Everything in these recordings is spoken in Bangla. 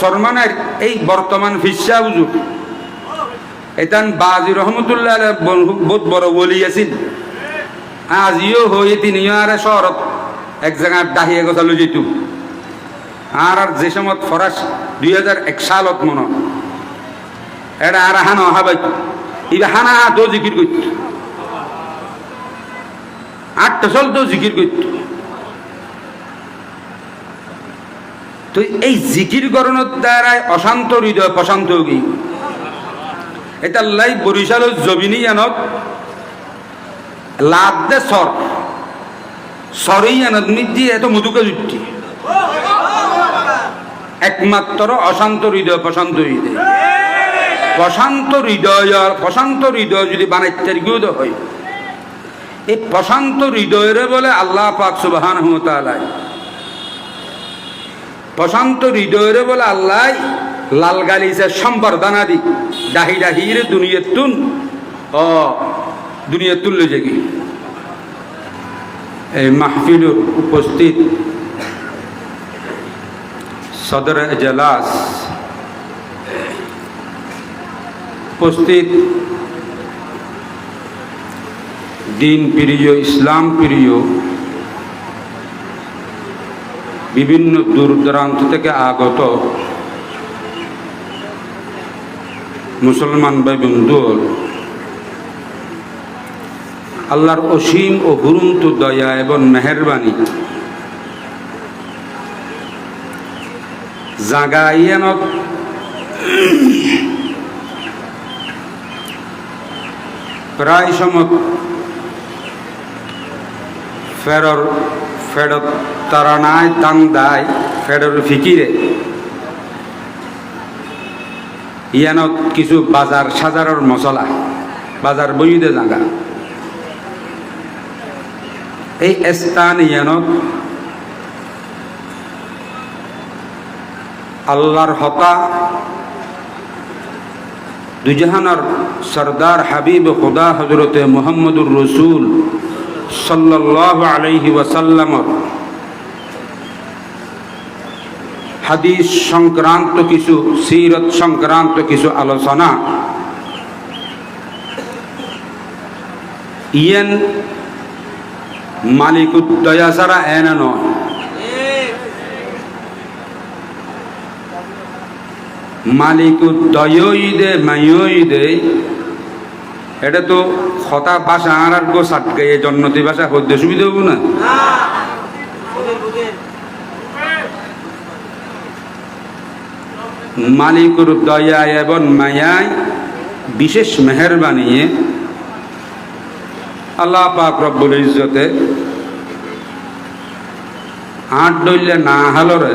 সরমানের এই বর্তমান ফিসা হুজুর এতান বাজি রহমতুল্লাহ বহুত বড় বলি আছিল। আজিও হয়ে তিনিও আর শহরত এক জায়গায় ডাহিয়ে কথা লৈ যেত আর আর যে সময় ফরাস দুই হাজার এক সালত মন। এটা আর হানা অহা বাইত। ইবা হানা তো জিকির করত আটটা চল তো জিকির করত তো এই জিকির করণের দ্বারাই অশান্ত হৃদয়, প্রশান্ত গই এটা লাই বরিশালের জবিনী আনত লাভ দে সর। সরেই আনত মিজি এত মধুকে জুটি একমাত্র অশান্ত হৃদয়, প্রশান্ত হৃদয়। প্রশান্ত হৃদয় প্রশান্ত হৃদয় যদি বানাইতে গিয়েও হয়। এই প্রশান্ত হৃদয়ের বলে আল্লাহ পাক সুবাহান হুমতালায় প্রশান্ত হৃদয়ের বলে আল্লাহ লাল গালিছে সম্বর্ধনা দি ডাহি ডাহির দুনিয়ে তুন ও দুনিয়ে তুললে জেগি এই মাহফিল উপস্থিত সদর এজলাস উপস্থিত দিন প্রিয়, ইসলাম প্রিয় বিভিন্ন দূর দূরান্ত থেকে আগত মুসলমান ভাই বন্ধু, আল্লাহর অসীম ও গুরুন্ত দয়া এবং মেহরবানি জাগাইয়ানত প্রায় সময় ফেরর তারানায় তান দায় ফেরর ফিকিরে। ইয়ানত কিছু বাজার সাজারর মশলা, বাজার বইতে জাগা। এই স্থান ইয়ানত আল্লাহর হতা দুজাহানার সর্দার হাবিব খুদা হজরতে মোহাম্মদুর রসুল সাল্লাহ হাদিস সংক্রান্ত কিছু, সিরত সংক্রান্ত কিছু আলোচনা ইয়েন মালিকুদ্দয়া ছাড়া এনে নয়। মালিকুদ্দয়ই দে, মাইয়ই দে, এটা তো হতা ভাষা আর আর গো সাত গাইয়ে জন্নতি ভাষা হদ্য সুবিধা হব না? মালিকুর দয়া এবং মায়ায় বিশেষ মেহরবানিয়ে আল্লাহ পাক রব্বুল ইজ্জতে আট ডইলে না হালরে,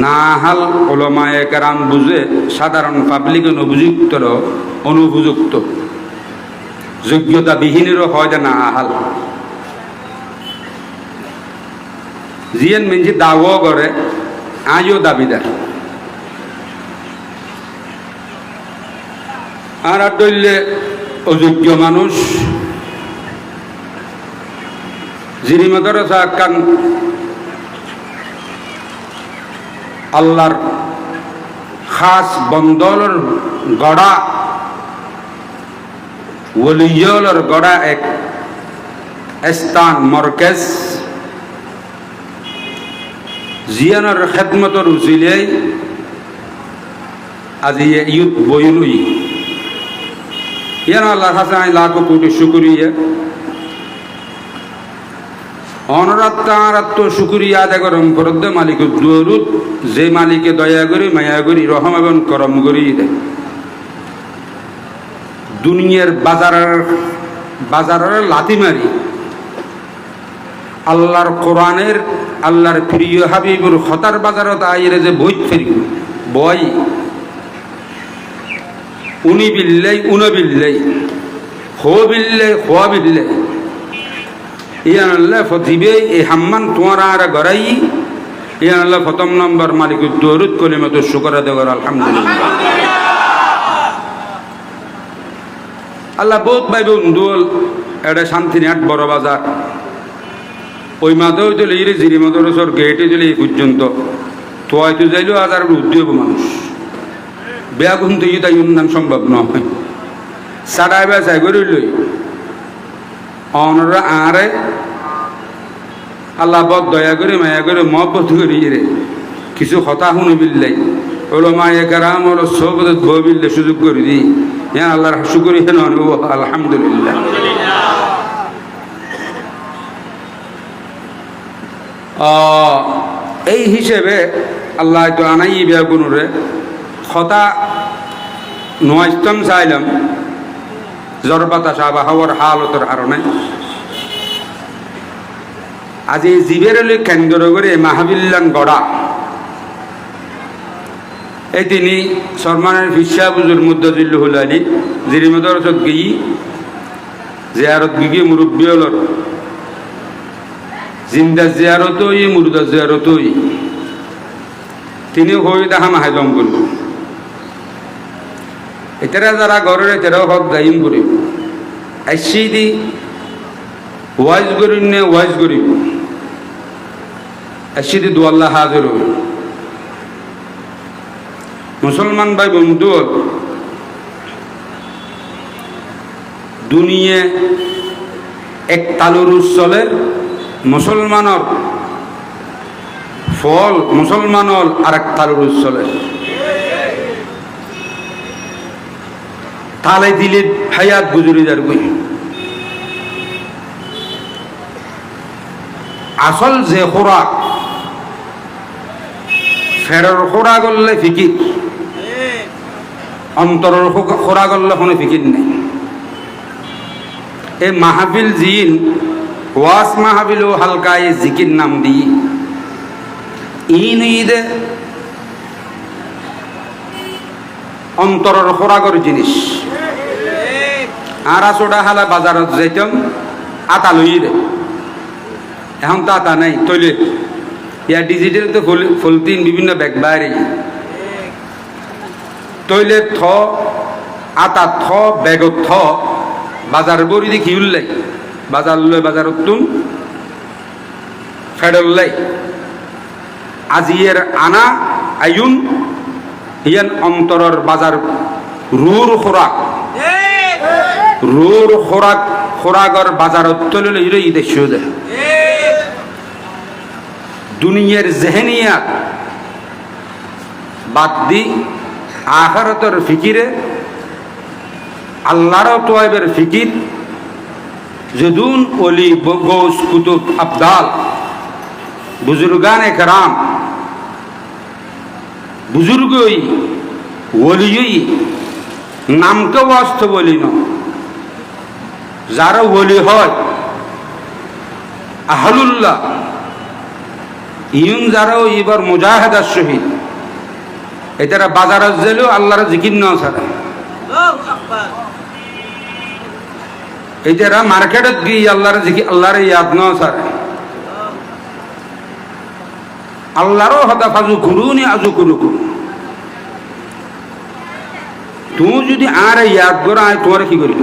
না হাল ওলমায়ে কেরাম বুঝে সাধারণ পাবলিক অনুপযুক্তর অনুপযুক্ত যোগ্যতা বিহীনেরও হয় না আহাল। জিয়েন মিঞ্জি দাও করে, আজও দাবিদার আর আর দইলে অযোগ্য মানুষ, যিনি মাদ্রাসা কান আল্লাহর খাস বন্দলর গড়া ওলিয়লর গড়া এক স্থান, মরকেজ। জিয়ানোর খেদমতর উচিলে আজি ইউত বইলুই ইয়ান আল্লাহ হাসান লাখ কোটি শুকুরিয়া। অনরাত্মারাত্ম শুকুরিয়া আদা মালিক দুয়ারুত যে মালিকে দয়া করি, মায়া করি, রহম এবং করম করি দেয় দুনিয়ার বাজারের বাজারের লাথি মারি আল্লাহর কোরআনের, আল্লাহর প্রিয় হাবিবুর হতার বাজারত আইরে যে বই ফেরি বই। উনি বিল্লাই উন বিল্লাই হো বিল্লাই হোয়া বিল্লাই ইয়ান আল্লাহ ফতিবে এই হাম্মান তোমার আর গড়াই। ইয়ান আল্লাহ প্রথম নম্বর মালিক দৌরুদ কলিমত শুকর দেওয়ার আলহামদুলিল্লাহ। আল্লাহ বহুত ভাই বন্ধুল এটা শান্তিনাট বড় বাজার। ওই মাথাও চলে ইরে জিরি মাদরসর গেটে চলে এই পর্যন্ত তো হয়তো যাইলেও আজ আর উদ্যোগ মানুষ। বেয়া গুণ থেকে তাই উন্নয়ন সম্ভব নয়। সাড়াই বা চাই করে লই। অনরা আরে, আল্লাহ বদ দয়া করে, মায়া করে, মহব্বত করি রে। কিছু হতা শুনি বিল্লাই। ওলো মায়ে কারাম ওলো সবদত ববিল্লে সুযোগ করে দি হ্যাঁ আল্লাহর শুকরি হেন আলহামদুলিল্লাহ। এই হিসেবে আল্লাহ তো আনাই বিয়া গুনুরে হতা নয়স্তম চাইলাম জ্বর বাতাস আবহাওয়ার হালতের কারণে। আজি জীবের কেন্দ্র করে মাহাবিল্লান গড়া। এই তিনি সরমানের ফিসা বুজুর মুদ্দিল্লুহুল আলী মদরসত গিয়ে জিয়ারত গিয়ে মুরব্বী হলর জিন্দা জিয়ারতই, মুর্দা জিয়ারতই। তিনি হই দেখা মাহাজম করব এটারা যারা ঘরের এটারাও হক গাইম করিব আইসি দি ওয়াইজ করিব নে ওয়াইজ করিব আইসি দি দোয়াল্লা হাজির হইব মুসলমান ভাই বন্ধু, দুনিয়ে এক তালুর চলে মুসলমানের ফল, মুসলমানের আর এক তালুর চলে তালে দিলে হায়াত গুজরি যার বই। আসল যে খোরাক, ফেরর খোরা করলে ফিকির। অন্তরের খোরা করলে কোনো ফিকির নেই। এই মাহাবিল জিন, ওয়াস মাহফিল ও হালকা এই জিকির নাম দিয়ে। ইন ঈদে অন্তরের খোরাগর জিনিস। আর আসোটা হালা বাজারত যাইতাম, আতা লই রে এখন তো আতা নাই তৈলে ইয়া ডিজিটাল তো ফলতিন বিভিন্ন ব্যাগ বাইরে। তৈলে থ, আতা থ ব্যাগত থ, বাজার বড়ি দেখি উল্লাই। বাজার লই বাজার তুন ফেডল্লাই আজিয়ের আনা আয়ুন ইয়ান অন্তরর বাজার রুর খোরাক। রুর খোরাক, খোরাগর বাজারত তলে ইরে ঈদে সুদে দুনিয়ার জেহেনিয়াত বাদ দি আখারতর ফিকিরে আল্লাহর তোয়াইবের ফিকির, যদুন অলি গৌস কুতুব আবদাল, বুজুর্গান একরাম বুজুর্গই ওলিই নামকে বাস্তব বলি না যারা ওলি হয়, আহলুল্লাহ, ইউন যারাও এবার মুজাহেদার সহিত এটারা বাজারত গেলেও আল্লাহর জিকির না ছাড়া। এটারা মার্কেটত গিয়ে আল্লাহর জিকি আল্লাহর ইয়াদ না ছাড়া। আল্লাহরও হতা ফাজু করুনি আজু করু করু তুমি যদি আর ইয়াদ করো আয় তোমার কি করি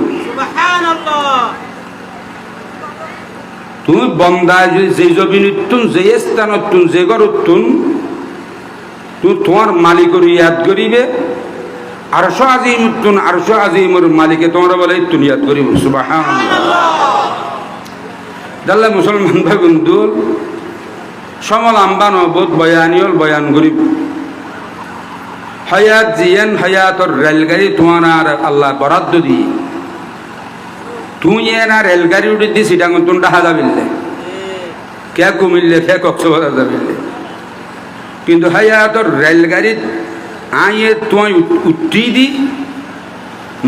তুমি বন্দায় যদি যে জমিন উত্তুন যে স্থান উত্তুন যে ঘর উত্তুন তুমি তোমার মালিকর ইয়াদ করিবে। আরশো আজিম উত্তুন আরশো আজিমর মালিকে তোমরা বলে ইত্তুন ইয়াদ করিব। সুবাহান দাল্লা মুসলমান ভাই বন্ধু সমল আম্বান বোধ বয়ানিয়ল বয়ান করিব। হায়াত জিয়ান, হায়াতর রেলগাড়ি তোমার আর আল্লাহ বরাদ্দ দিয়ে। তুই না রেলগাড়ি উঠে দি সিটাঙ্গ তুন ডাহা যাবিল্লে। কে কুমিল্লে ফে কক্সবাজার যাবিল্লে। কিন্তু হায়াতর রেলগাড়িত আইয়ে তোমায় উঠি দি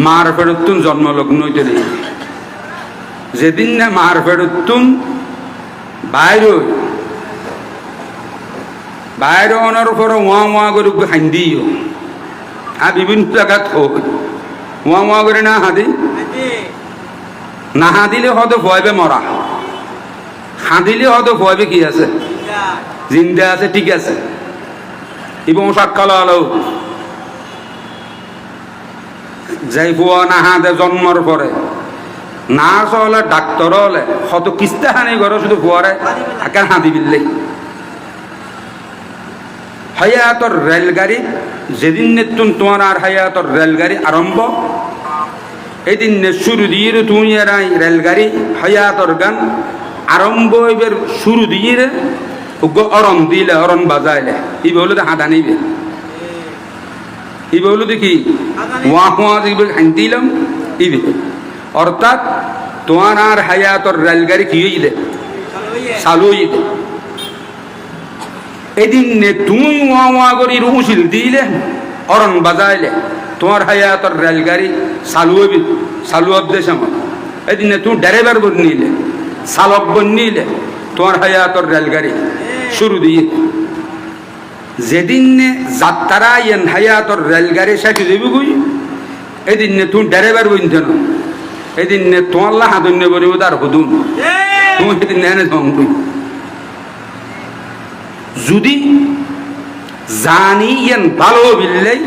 মার ফেরতুন জন্মলগ্ন হইতে দেই। যেদিন না মার ফেরতুন বাইর বাইরে অনার উপরে ওয়া ওয়া করে হান্দিও আর বিভিন্ন জায়গাত হোক ওয়া ওয়া করে না হাঁদি? না হাঁদিলে হয়তো ভয়বে মরা। হাঁদিলে হয়তো ভয়বে কি আছে? জিন্দা আছে ঠিক আছে। এবং সকাল আলো যাই বুয়া না হাঁদে জন্মর পরে নার্স হলে ডাক্তর হলে হয়তো কিস্তে হানি ঘরে শুধু বুয়ারে আকার হাঁদি বিললেই হায়াতর রেলগাড়ি যেদিন নেতুন তোমার আর হায়াতর রেলগাড়ি আরম্ভ এদিন শুরু দিয়ে তুমি রেলগাড়ি হায়াতর গান আরম্ভ এবার শুরু দিয়ে উগ্র অরণ দিলে অরণ বাজাইলে। ই বলে হাঁটা নিবে ই বলে দেখি ওয়া হুয়া দিবে দিলাম ইবে অর্থাৎ তোমার আর হায়াতর রেলগাড়ি কি দে চালু দে এদিন নে তুমি ওয়া ওয়া করি রুশিল দিলে অরণ বাজাইলে। তোমার হায়াতর রেলগাড়ি চালু চালু অভ্যেস আমার এদিন তুমি ড্রাইভার বন নিলে চালক বন নিলে তোমার হায়াতর রেলগাড়ি শুরু দিয়ে। যেদিন যাত্রা ইয়েন হায়াতর রেলগাড়ি শেষ দেবি গুই এদিন তুমি ড্রাইভার বনতে না এদিন নে তোমার লা হাতুন নে বলিব তার হুদুন তুমি সেদিন নেনে ধমকুই যদি জানি ইয়েন ভালো বিল্লাই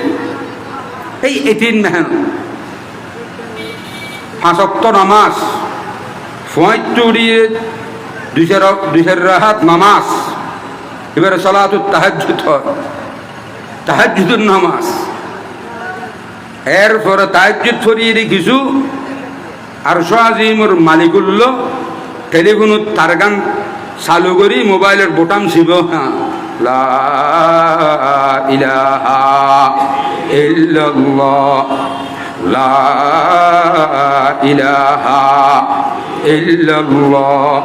এই এতিন মেহন। পাঁচক্ত নামাজ পঁয়ত্তরিয়ে দুইশের দুইশের রাহাত নামাজ। এবারে সলাতুর তাহাজুদ হয়। তাহাজুদুর নামাজ। এরপরে তাহাজুদ ফরিয়ে কিছু আর আজিমর মালিকুল্ল টেলিফোনত তার গান চালু করি, মোবাইলের বোটাম ছিব। লা ইলাহা ইল্লাল্লাহ। লা ইলাহা ইল্লাল্লাহ।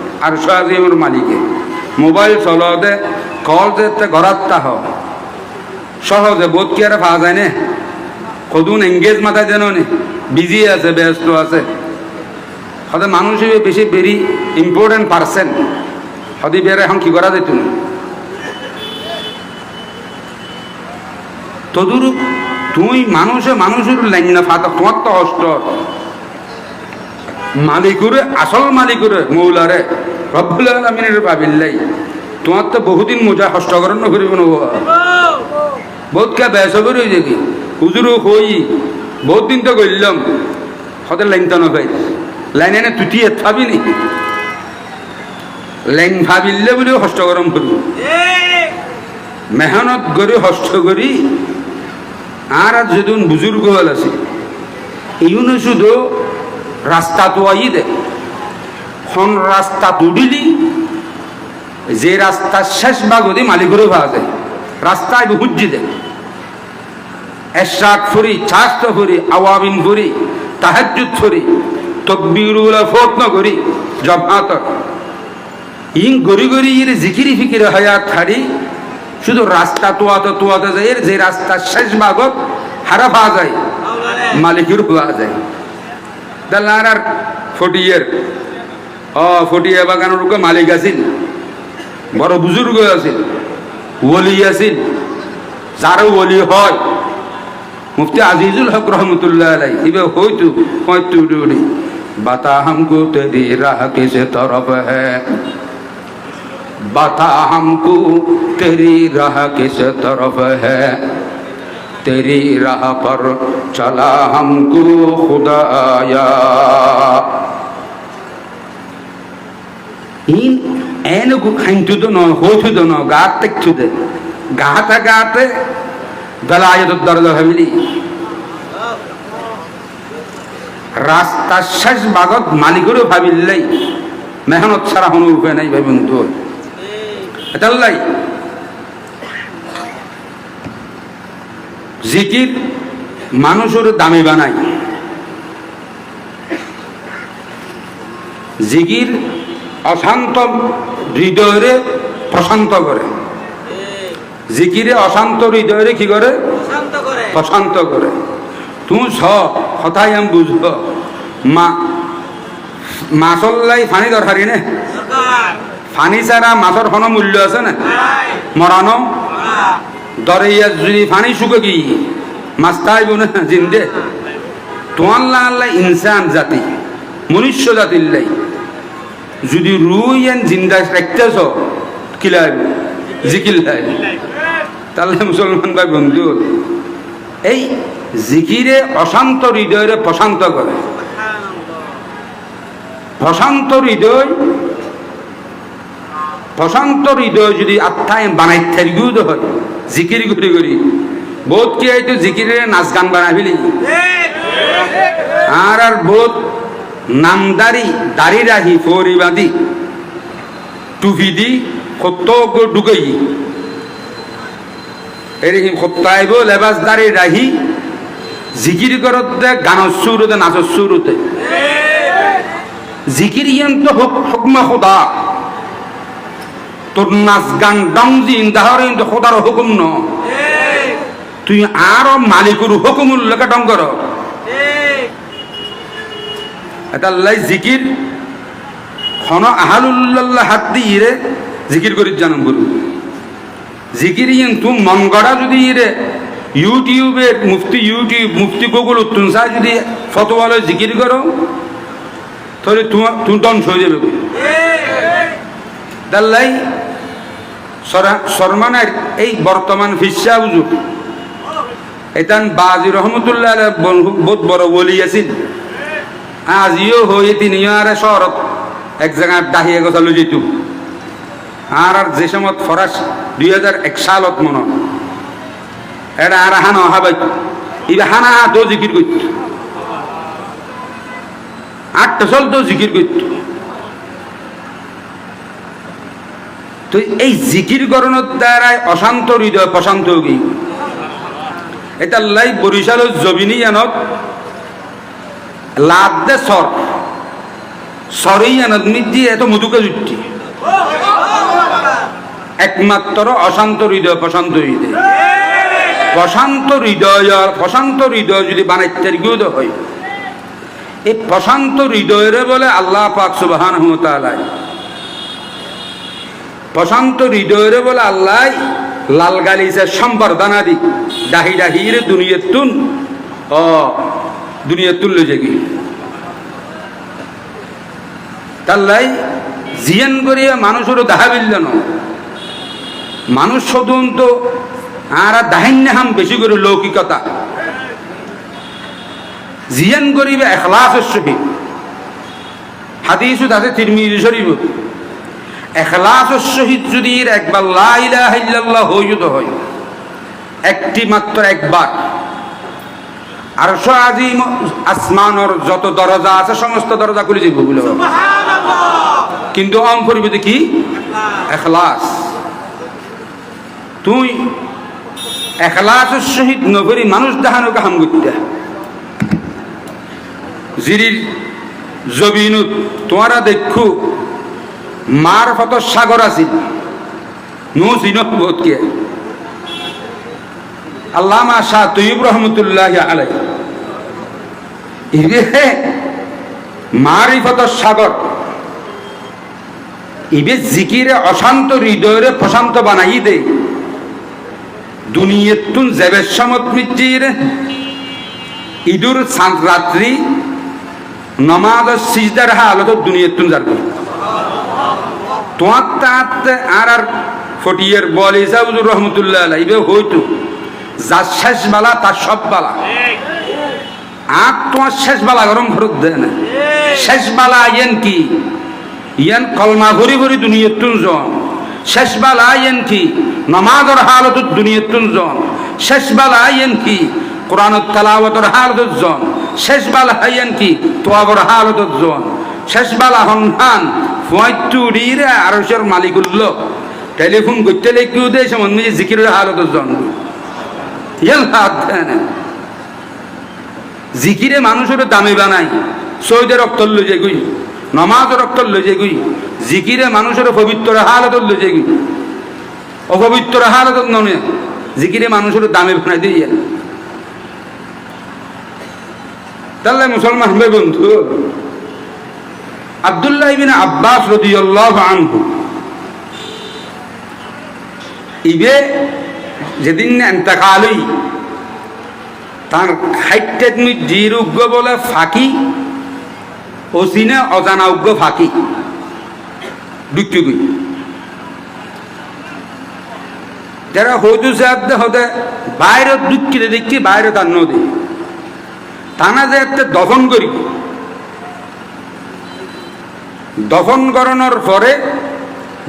করে আর সোয়াজিমের মালিকে। মোবাইল চলতে কল যেতে ঘরাত্তা হ। সহজে বোধ কি আর পাওয়া যায় না। কদুন এঙ্গেজ মাথায় যেন নে। বিজি আছে, ব্যস্ত আছে। হতে মানুষ বেশি ভেরি ইম্পর্টেন্ট পার্সন হতে বেড়ে এখন কি করা যেত তদুরূপ তুই মানুষে মানুষের লাইন না তোমার তো কষ্ট। মালিকুরে, আসল মালিকুরে মৌলারে রব্বুল আলমিনের ভাবিল্লাই তোমার তো বহুদিন মোজা হস্তকরণ করিব নব বহুত কে বেস করে যাবি হুজুরও হই, বহুত দিন তো করলাম হতে লাইন তো নপাই লাইন এনে তুতি ভাবি নি। লাইন ভাবিলে বলেও হস্তকরণ করব মেহনত করে হস্ত করি। আর আর যেদিন বুজুর্গ হল আছে ইউনো রাস্তা আই দে। খন রাস্তা তুডিলি যে রাস্তার শেষ ভাগ ওদি মালিকেরও পাওয়া যায় রাস্তায় হুজ্জি দে। এশাক ফুরি, চাস্ত ফুরি আওয়াবিন ফুরি তাহাজুদ ফুরি, তকবিরুলা ফোটন করি ইং গরি গরি ইর জিকিরি ফিকির হায়াত হারি, শুধু রাস্তা তোয়াতে তোয়াতে যায় যে রাস্তার শেষ ভাগত হারা পাওয়া যায় মালিকের পাওয়া যায় দা লারার ফটিয়ের। অ, ফটিয়া বাগানের মালিক আছেন বড় বুজুর্গ আছেন ওলি আছেন যারও ওলি হয়। মুফতি আজিজুল হক রহমতুল্লাহ আলাই, ইবে হয়তো হয়তো ডুড়ি বাতা হামকো তেরি রাহ কিসে তরফ হ্যাঁ বাতা হামকো তেরি রাহ কিসে তরফ হ্যাঁ तेरी राह पर चला हमको खुदाया ইন এনে খাইন্তু তো নয় হইতু তো নয় গাত দেখছু দে গাতে গাতে দলায়ত দরজা ফ্যামিলি রাস্তার শেষ বাগত মালিকেরও ভাবিল্লাই মেহনত ছাড়া কোনো উপায় নাই ভাবুন তো এটাল্লাই জিকির মানুষের দামি বানায় জিকির অশান্ত হৃদয়রে প্রশান্ত করে। জিকিরে অশান্ত হৃদয়রে কি করে? শান্ত করে। প্রশান্ত করে। তুমি ছ কথাই আমি বুঝব। মা মাছল্লাই ফানি দরকারি নে। ফানি ছাড়া মাছর কোনো মূল্য আছে না? মরানো দরাইয়া যদি ফানি শুকে কি? মাছ তাইব না জিন্দে। তোমাল্লা আল্লাহ ইনসান জাতি, মনুষ্য জাতির লাই। যদি রুই এন জিন্দা রাখতেছ কিলাইব জিকিল লাই। তাহলে মুসলমান ভাই বন্ধু, এই জিকিরে অশান্ত হৃদয়ের প্রশান্ত করে। প্রশান্ত হৃদয় প্রশান্ত হৃদয় যদি আত্মায় বানাই তো হয় জিকির করি করি বহুত কি হয়তো জিকিরে নাচ গান বানাই ফেলি আর আর বহুত নামদারি দাড়ি রাহি ফরিবাদি টুপি দি কত ঢুকাই এরকম সপ্তাহিব লেবাস দাড়ি রাহি জিকির করতে গানের সুরতে নাচর সুরতে জিকির ইয়ান তো হুকমা খোদা। তোর নাচ গান ডাউজিন তাহলে কিন্তু খোদার হুকুম ন। তুই আরও মালিকুর হুকুমুল লেখা ডং কর। এটা লাই জিকির। খন আহালুল্লাহ হাত দিয়ে রে জিকির করি জানাম গুরু। জিকির ইন তুম মন গড়া যদি রে ইউটিউবে মুফতি ইউটিউব মুফতি গুগল তুনসা যদি ফতোয়ালে জিকির করো, তাহলে তোমার তুমি ধ্বংস হয়ে যাবে। দাল্লাই সরমানের এই বর্তমান ফিসা বুঝুক এতান বাজি রহমতুল্লাহ বহুত বড় বলি আছিল। আজিও হয়ে তিনিও আর শহরত এক জায়গায় ডাহিয়ে কথা লৈ যেত আর আর যে সময় ফরাস দুই হাজার এক সালত মন এটা আর হানা হাবাই ইবা হানা তো জিকির করত আটটা চল তো জিকির করত তো এই জিকির করণের দ্বারাই অশান্ত হৃদয় প্রশান্ত হয়ে এটা লাই বরিশাল জবিনী আনত লাভ দে সর। সরই আনত মিটি, এত মধুকে জুটি। একমাত্র অশান্ত হৃদয় প্রশান্ত হৃদয় প্রশান্ত হৃদয় প্রশান্ত হৃদয় যদি বানাইতে গিয়ে হয়। এই প্রশান্ত হৃদয়ের বলে আল্লাহ পাক সুবাহান হুমতালায় প্রশান্ত হৃদয়ের বলে আল্লাহ লাল গালিছে সম্বর্ধনা দি। ডাহি ডাহির দুনিয়ার তুন। ও দুনিয়ার তুললে জেগি তাল্লাই জিয়ান করিয়া মানুষেরও দেখা বিল্ল মানুষ সদন তো আর দাহিন্য হাম বেশি করে লৌকিকতা। জিয়ান করিবে এখলাসের সহিত। তাতে তিরমিজি শরীফ এখলাসের সহিত যদি এর একবার লা ইলাহা ইল্লাল্লাহ হইত হয় একটি মাত্র একবার। আর আজিম আসমানর যত দরজা আছে সমস্ত দরজা খুলে দিব বলে কিন্তু অম পরিবর্তে কি? এখলাস। তুই এখলাসের সহিত নগরী মানুষ দেখানো কাহাম করতে। জিরির জবিনুত তোমারা দেখু মার কত সাগর আছিল। নো চিনক আল্লামা শাহ তৈব রহমতুল্লাহ আলাই ইবে মারিফত সাগর ইবে জিকিরে অশান্ত হৃদয়রে প্রশান্ত বানাই দে। দুনিয়েতুন জেবের সমত মিটির ইদুর রাত্রি নমাজ সিজদার হালত দুনিয়েতুন যার করে তোমার তাত আর আর ফটিয়ের বল ইসাউজুর রহমতুল্লাহ আলাই ইবে হইতো। যার শেষ বেলা, তার সব বেলা। আর তোমার শেষ বেলা গরম ভরত দেয় না। শেষ বেলা ইয়েন কি? ইয়ান কলমা ভরি ভরি দুনিয়ার তুন জন। শেষ বেলা ইয়েন কি? নমাজর হালত দুনিয়ার তুন জন। শেষ বেলা ইয়েন কি? কোরআন তালাওয়াতর হালত জন। শেষ বেলা ইয়েন কি? তোয়াবর হালত জন। শেষ বেলা হনহান ফুয়াইতুরিরে আরশের মালিকুল্লো। টেলিফোন করতে লেখিও দেয় সে মনে জিকিরের হালত জন ইয়াল হাত দেয় না। জিকিরে মানুষের দামে বানাই সৈদের রক্ত যে গুই নমাজের রক্ত যে গুই, জিকিরে মানুষের পবিত্র হালত যে গুই। অপবিত্র হালত ননে জিকিরে মানুষের দামে বানাই দিয়ে তাহলে মুসলমান ভাই বন্ধু আবদুল্লাহ ইবিন আব্বাস রদিয়াল্লাহু আনহু। ইবে যেদিন এন্তেকালই তার খাইটে তুমি জির উগ্র বলে ফাঁকি অচিনে অজানা উগ্র ফাঁকি। দুঃখী যারা হইতু সাহায্য হতে বাইরে দুঃখিতে দেখছি বাইরে তার নদী। টানা যে একটা দফন করি দফন করানোর পরে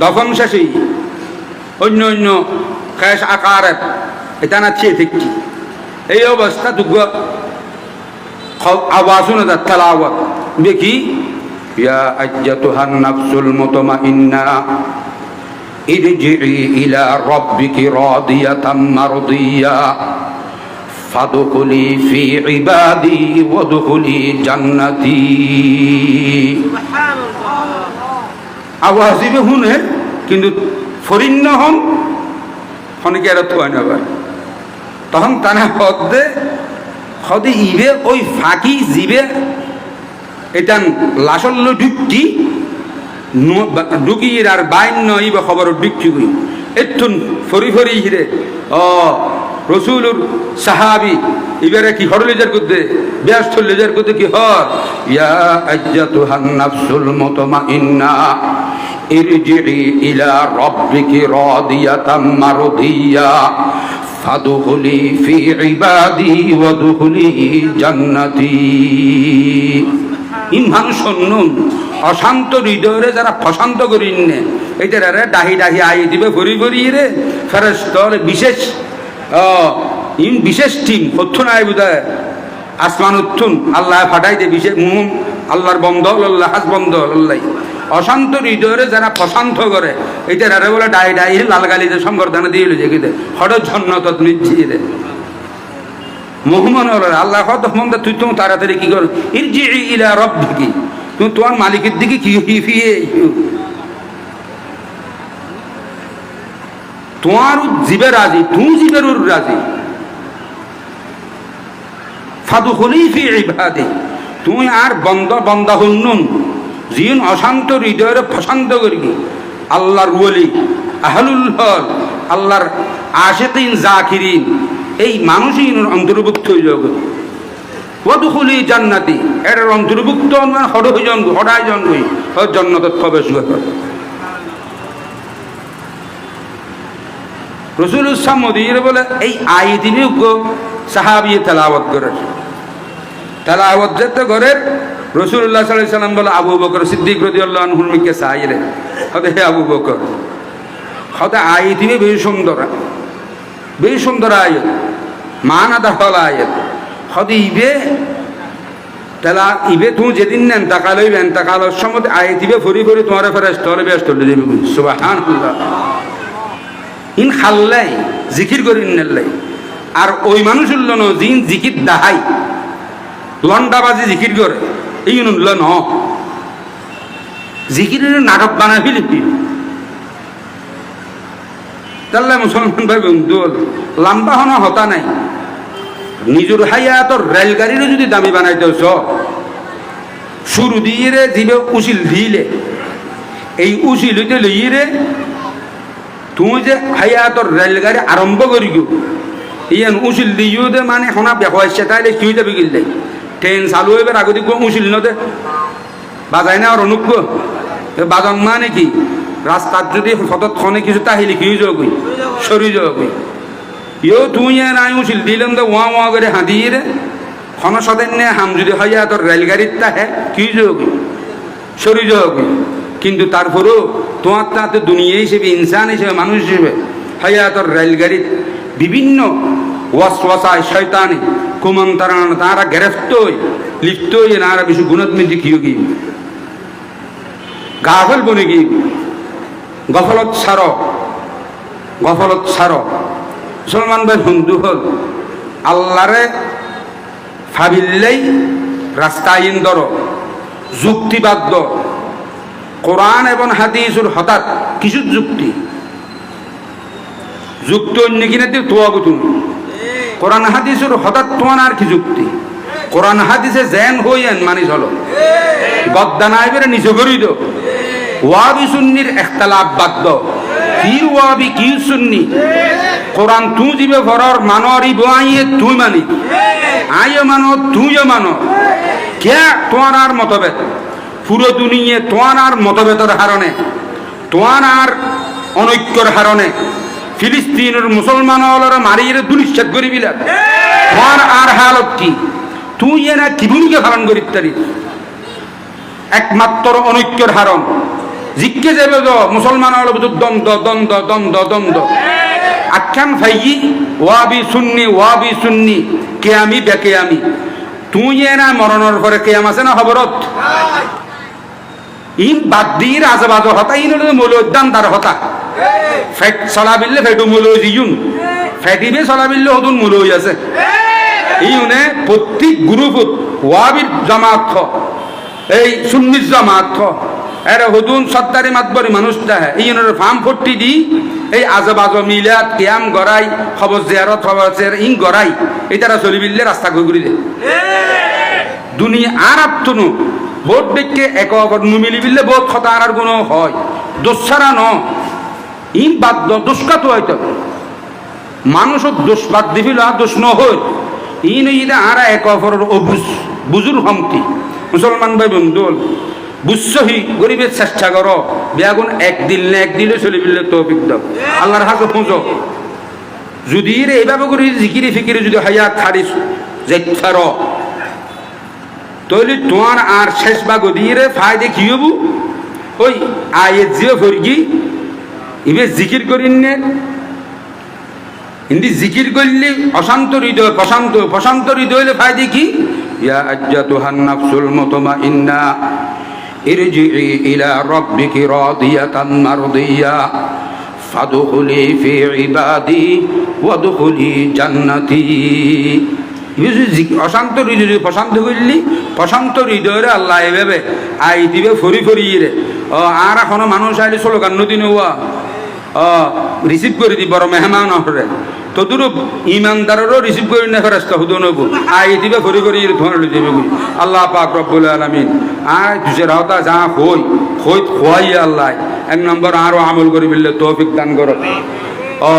দফন শেষেই অন্য অন্য খেস আকার এটা নাচিয়ে দেখছি এই অবস্থা দুর্গ আবাসন তালাব দেখি, ইয়া আজ্জাতুহান নাফসুল মুতমাইন্না ইরজিই ইলা রাব্বিকি রাদিয়াতাম মারদিয়া। ফাদুকুলি ফি ইবাদি ওয়াদুকুলি জান্নাতি। আওয়াজিবে হুনে কিন্তু ফরিন্ন হন ফনিকে আর তো হয় না তখন তারা হদে হদে ইবে ওই ফাঁকি জিবে এটা লাসল্য ঢুকটি ঢুকিয়ে আর বাইন্য নই বা খবর ঢুকছি এত্তুন ফরি ফরি হিরে ও রসুলুর সাহাবি, এবারে কি হর লেজার করতে ব্যস্ত লেজার করতে কি হর ইয়া আজ্জাতুহান নাফসুল মুতমাইন্না ইরজিই ইলা রাব্বিকি রাদিয়াতাম মারদিয়া, ফাদখুলি ফি ইবাদি ওয়াদখুলি জান্নাতি। ইমান শুনুন অশান্ত হৃদয়রে যারা প্রশান্ত করিন এইটার আরে ডাহি ডাহি আই দিবে ভরি ভরি রে ফেরেস দল বিশেষ বিশেষ টিম হত্যুন আই বুঝায় আসমান উত্থুন, আল্লাহ ফাটাই দে, বিশেষ মুম আল্লাহর বন্ধ আল্লাহ বন্ধ, আল্লাহ। অশান্ত হৃদয়রে যারা প্রশান্ত করে এইটার আরে বলে ডাই ডাই লাল গালিতে সম্বর্ধনা দিয়ে যে কিন্তু হঠাৎ ঝন্ন তত নিচ্ছি রে মোহাম্মদ আল্লাহ তুই তুমি তাড়াতাড়ি কি কর? ইরজি ইলা রব কি তুমি তোমার মালিকের দিকে কি ফিয়ে তোমার জীবে রাজি, তুমি জীবের রাজি। ফাদু হলি ফি তুমি আর বন্ধ বন্ধ হন্নুন জিন অশান্ত হৃদয়ের প্রশান্ত করবি। আল্লাহর ওলি, আহলুল হল আল্লাহর আশেকিন, জাকিরিন, এই মানুষই অন্তর্ভুক্ত হয়ে যাবে জান্নাতি এটার অন্তর্ভুক্ত মানে হড়ই জন হড়াই জন গই প্রবেশ রসুল ইসলাম মদির বলে, এই আইতিনি সাহাবিয়ে তেলাওয়াত করে। তেলাওয়াত যেতে করে রসুল্লাহ সাল্লাহ সাল্লাম বলে, আবু বকর সিদ্দিক রদি আল্লাহ হুরমিকে সাহাইলে হতে হে আবু বকর হতে আইতিনি বেশি সুন্দর বেশি সুন্দর আয়ত মান আদা হল আয়ত। হতে ইবে তাহলে ইবে তুমি যেদিন নেন তাকাল হইবেন তাকালোর সময় আয় দিবে ফরি ফরি তোমার ফেরাস তলে তলে দেবে। সুবাহান ইন খাল্লাই, জিকির করি নেল্লাই। আর ওই মানুষ উল্ল ন জিন জিকির দাহাই। লন্ডাবাজি জিকির করে, এই উল্ল ন জিকিরের নাটক বানাই ফেলি তাহলে মুসলমান ভাই, বন্ধু, লম্বা হন হতা নাই। নিজের হাইয়াতর রেলগাড়িরও যদি দামি বানাইতেছ শুরু দিয়ে দিবে উচিল দিলে এই উচিল হইতে লইয়ে তুমি যে হাইয়াতর রেলগাড়ি আরম্ভ করি গো ইয়ান উচিল দিও দে মানে শোনা বেকাইছে তাইলে হইতে বিকিল দেয় ট্রেন চালু হইবার আগতে গো উচিল নদে। বাজাই না আর অনুপ বাজন মানে কি? রাস্তার যদি ফটত খনে কিছু তাহিলে কি যাও গই সরি যাও গই ইও তুই আর আই উচিল দিলাম তো ওয়া ওয়া করে হাঁদিয়ে রে খন সদেন নে হাম যদি হয় তোর রেলগাড়ির তাহে, কি যোগ সরি যোগ কিন্তু তারপরেও তোমার তাতে দুনিয়া হিসেবে, ইনসান হিসেবে, মানুষ হিসেবে হইয়া তোর রেলগাড়ির বিভিন্ন ওয়াসওয়াসায় শয়তানে কুমন্তরণ তারা গ্রেফত লিপ্ত হই নারা বেশি গুণত মিটি কি? গি গাফল বনে গি গফলত সার গফলত সার। মুসলমান ভাই, বন্ধু হল, আল্লাহরে ভাবিল্লেই রাস্তা ইন্দর, যুক্তিবাদ্য কোরআন এবং হাদিসুর হঠাৎ কিছু যুক্তি? যুক্তি অন্য কিনে দিয়ে তোয়াগো তুমি কোরআন হাদিসুর হঠাৎ তোমার আর কি যুক্তি? কোরআন হাদিসে জেন হইয়েন মানি চলো। গদ্দা নাই বেড়ে নিচে করি দো। ওয়াবি সুন্নির একতলাপ বাদ্য কি ওয়াবি, কি সুন্নি? কোরআন তু জিবে ভরর মানরি বাইয়ে তুই মানি। আইও মানো তুইও মানো। কে তোমার আর মতভেদ? পুরো দুনিয়ে তোমার আর মতভেদর হারণে তোমার আর অনৈক্যর হারণে, ফিলিস্তিনের মুসলমানরা মারিয়ে দুনিশ্চেদ করি বিলাত তোমার আর হালত কি? তুই এনা কিবুনিকে হারণ করি তারি? একমাত্র অনৈক্যর হারণ। জিজ্ঞে যাবে তো মুসলমান দ্বন্দ্ব দ্বন্দ্ব দ্বন্দ্ব দ্বন্দ্ব আখ্যান ফাইয়ি, ওয়াবি সুন্নি ওয়াবি সুন্নি কে আমি বেকে আমি তুই এনা মরণের পরে কেয়াম আছে না খবরত ইন বাদ দিয়ে রাজবাজ হতা ইন মূল উদ্যান তার হতা। ফেট চলা বিল্লে ফেটু মূল দিয়ুন ফেটিবে চলা বিল্লে হতুন মূল আছে। ইউনে প্রত্যেক গ্রুপত, ওয়াবির জামাত এই সুন্নির জামাত এর হদুন সত্তারি মাতবরি মানুষটা হ্যাঁ ইউনের ফার্ম ফট্টি দি, এই আজবাজ মিলাত কেয়াম গড়াই, খবর জিয়ারত, খবর ইন গড়াই। এই তারা চলি বিল্লে রাস্তা ঘুরি দে। দুনিয়া আর আত্মনু ভোট দেখে এক নুমিলি বিল্লে বহুত কথা আর গুণ হয়। দোষারা ন ইন বাদ দুষ্কাত হয়তো মানুষের দোষ বাদ দিবিল আর দোষ ন হয়। ইন ইদা আর এক অপরের অবুজ বুজুর হমতি। মুসলমান ভাই বন্ধু বুঝছহি গরিবের চেষ্টা কর। বেয়াগুন একদিন না একদিনে চলি বিল্লে তৌফিক দাও। আল্লাহর হাতে পুঁজো যদি এইভাবে করে জিকিরি ফিকিরি যদি হায়াত খারিস যাইছার তৈলি তোমার আর শেষ বা গদিয়ে ফায়দে কি হবু? ওই আয়ে জিও ফরগি ইবে জিকির করিন নে। হিন্দি জিকির করলি অশান্ত হৃদয়, প্রশান্ত প্রশান্ত হৃদয় হলে ফায়দে কি? ইয়া আজ্জাতুহান নাফসুল মুতমাইন্না ইরজিই ইলা রাব্বিকি রাদিয়াতান মারদিয়া, ফাদখুলি ফি ইবাদি, ওয়াদখুলি জান্নাতি। অশান্ত হৃদয় প্রশান্ত করলি প্রশান্ত হৃদয়ের আল্লাহ এভাবে আই দিবে ফরি ফরি রে আর এখনও মানুষ আইলে স্লোগান নদীন হওয়া রিসিভ করে দি, বড় মেহমান হরে তদুরু ইমানদারেরও রিসিভ করে না ফেরাস্ত, হুদো নব। আই দিবে ফরি ফরি ধরে যাবে আল্লাহ পাক রব্বুল আলামিন। আয় তুসের হতা যা হই হই খোয়াই আল্লাহ। এক নম্বর আরও আমল করি বিল্লে তৌফিক দান করো। ও